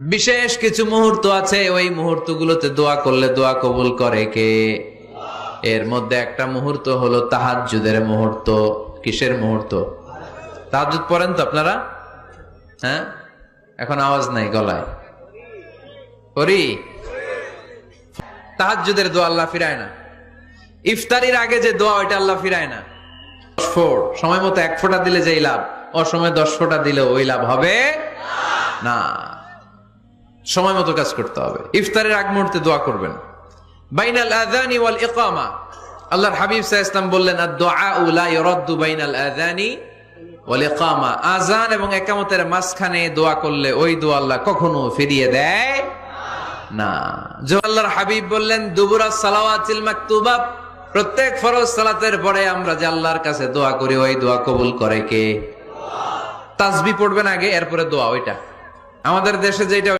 বিশেষ কিছু মুহূর্ত আছে, ওই মুহূর্তগুলোতে দোয়া করলে দোয়া কবুল করে কে? এর মধ্যে একটা মুহূর্ত হলো তাহাজ্জুদের মুহূর্ত। কিসের মুহূর্ত? তাহাজ্জুদ পড়েন তো আপনারা? হ্যাঁ? এখন আওয়াজ নাই গলায়। করি তাহাজ্জুদের দোয়া আল্লাহ ফিরায় না। ইফতারির আগে যে দোয়া, ওইটা আল্লাহ ফিরায় না। সময় মতো এক ফোঁটা দিলে যেই লাভ, অসময় দশ ফোঁটা দিলে ওই লাভ হবে না। সময় মতো কাজ করতে হবে। ইফতারের আগ মুহূর্তে দোয়া করবেন। বাইনাল আযানি ওয়াল ইকামা। আল্লাহর হাবিব আলাইহি ওয়াসাল্লাম বললেন, আদ-দুআ লা ইরাদ্দু বাইনাল আযানি ওয়াল ইকামা। আযান এবং ইকামতের মাঝখানে দোয়া করলে ওই দোয়া আল্লাহ কখনো ফিরিয়ে দেয় না। যে আল্লাহর হাবিব বললেন, দুবুরা সালাওয়াতিল মাকতুবা, প্রত্যেক ফরজ সালাতের পরে আমরা যে আল্লাহর কাছে দোয়া করি, ওই দোয়া কবুল করে কে? তাসবি পড়বেন আগে, এরপরে দোয়া, ওইটা। আমাদের দেশে যেটা